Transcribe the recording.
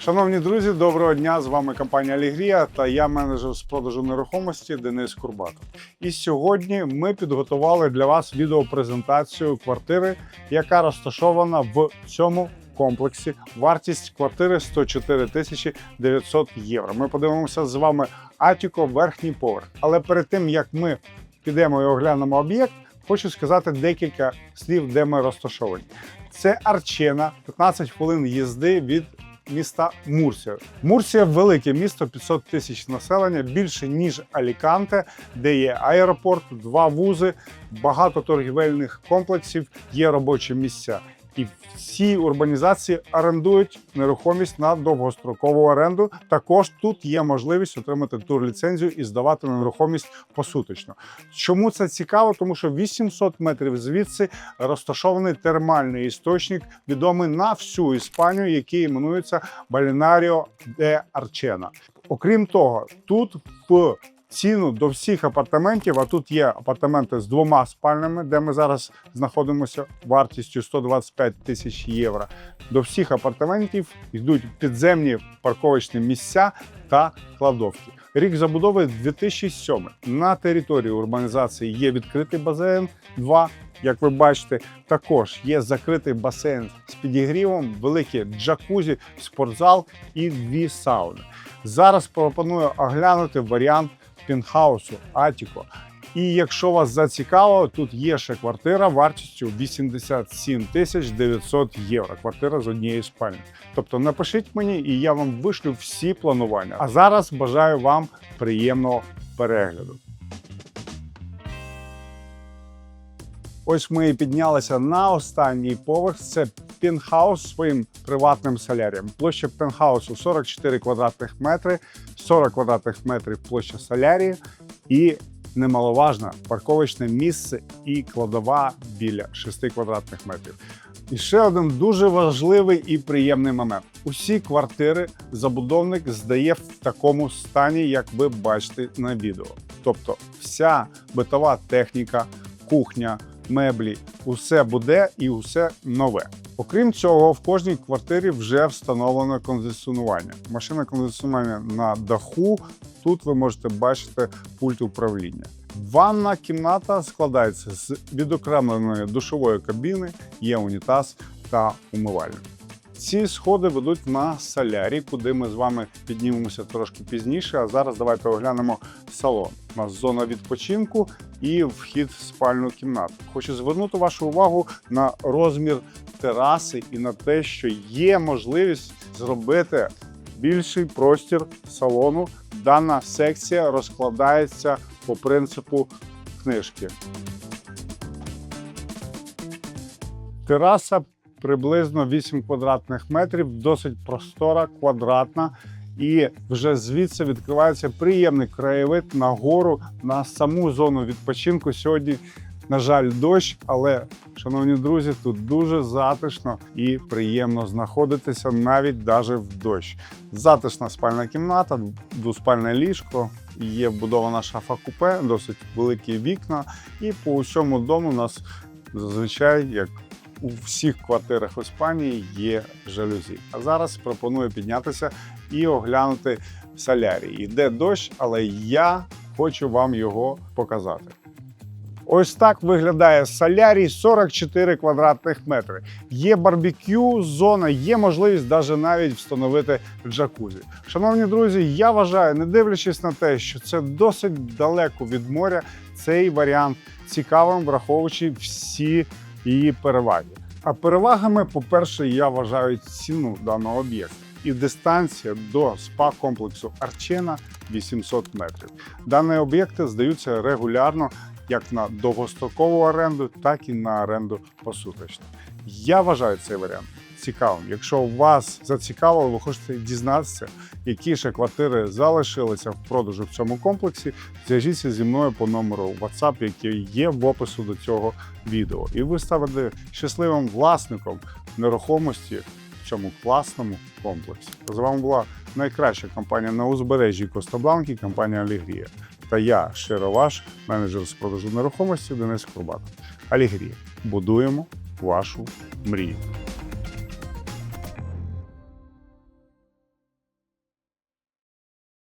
Шановні друзі, доброго дня! З вами компанія Алігрія та я менеджер з продажу нерухомості Денис Курбатов. І сьогодні ми підготували для вас відеопрезентацію квартири, яка розташована в цьому комплексі. Вартість квартири 104 тисячі 900 євро. Ми подивимося з вами Атіко, верхній поверх. Але перед тим як ми підемо і оглянемо об'єкт, хочу сказати декілька слів, де ми розташовані. Це Арчена, 15 хвилин їзди від міста Мурсія. Мурсія велике місто, 500 тисяч населення, більше ніж Аліканте, де є аеропорт, два вузи, багато торгівельних комплексів, є робочі місця. І всі урбанізації орендують нерухомість на довгострокову оренду. Також тут є можливість отримати турліцензію і здавати нерухомість посуточно. Чому це цікаво? Тому що 800 метрів звідси розташований термальний істочник, відомий на всю Іспанію, який іменується Балінаріо де Арчена. Окрім того, тут в ціну до всіх апартаментів, а тут є апартаменти з двома спальнями, де ми зараз знаходимося вартістю 125 тисяч євро. До всіх апартаментів йдуть підземні парковочні місця та кладовки. Рік забудови 2007. На території урбанізації є відкритий басейн 2. Як ви бачите, також є закритий басейн з підігрівом, велике джакузі, спортзал і дві сауни. Зараз пропоную оглянути варіант пінхаусу Атіко. І якщо вас зацікавило, тут є ще квартира вартістю 87 тисяч 900 євро. Квартира з однієї спальні. Тобто напишіть мені, і я вам вишлю всі планування. А зараз бажаю вам приємного перегляду. Ось ми і піднялися на останній поверх. Це пентхаус зі своїм приватним солярієм. Площа пентхаусу 44 квадратних метри, 40 квадратних метрів площа солярії і немаловажно парковочне місце і кладова біля 6 квадратних метрів. І ще один дуже важливий і приємний момент: усі квартири забудовник здає в такому стані, як ви бачите на відео. Тобто, вся битова техніка, кухня, меблі, усе буде і усе нове. Окрім цього, в кожній квартирі вже встановлено кондиціонування. Машина кондиціонування на даху. Тут ви можете бачити пульт управління. Ванна кімната складається з відокремленої душової кабіни, є унітаз та умивальник. Ці сходи ведуть на солярі, куди ми з вами піднімемося трошки пізніше. А зараз давайте оглянемо салон. У нас зона відпочинку і вхід в спальну кімнату. Хочу звернути вашу увагу на розмір тераси і на те, що є можливість зробити більший простір салону. Дана секція розкладається по принципу книжки. Тераса приблизно 8 квадратних метрів, досить простора, квадратна. І вже звідси відкривається приємний краєвид на гору, на саму зону відпочинку. Сьогодні, на жаль, дощ, але, шановні друзі, тут дуже затишно і приємно знаходитися навіть даже в дощ. Затишна спальна кімната, двоспальне ліжко, є вбудована шафа купе, досить великі вікна. І по усьому дому у нас зазвичай як у всіх квартирах в Іспанії є жалюзі. А зараз пропоную піднятися і оглянути солярій. Йде дощ, але я хочу вам його показати. Ось так виглядає солярій 44 квадратних метри. Є барбекю, зона, є можливість даже навіть встановити джакузі. Шановні друзі, я вважаю, не дивлячись на те, що це досить далеко від моря, цей варіант цікавим, враховуючи всі її переваги. А перевагами, по-перше, я вважаю ціну даного об'єкту. І дистанція до спа-комплексу Арчена 800 метрів. Дані об'єкти здаються регулярно як на довгострокову оренду, так і на оренду посуточно. Я вважаю цей варіант цікавим. Якщо вас зацікавило, ви хочете дізнатися, які ще квартири залишилися в продажу в цьому комплексі, зв'яжіться зі мною по номеру WhatsApp, який є в опису до цього відео. І ви ставите щасливим власником нерухомості в цьому класному комплексі. З вами була найкраща компанія на узбережжі Коста-Бланки, компанія Алігрія. Та я щиро ваш менеджер з продажу нерухомості Денис Курбатов. Алігрія. Будуємо вашу мрію.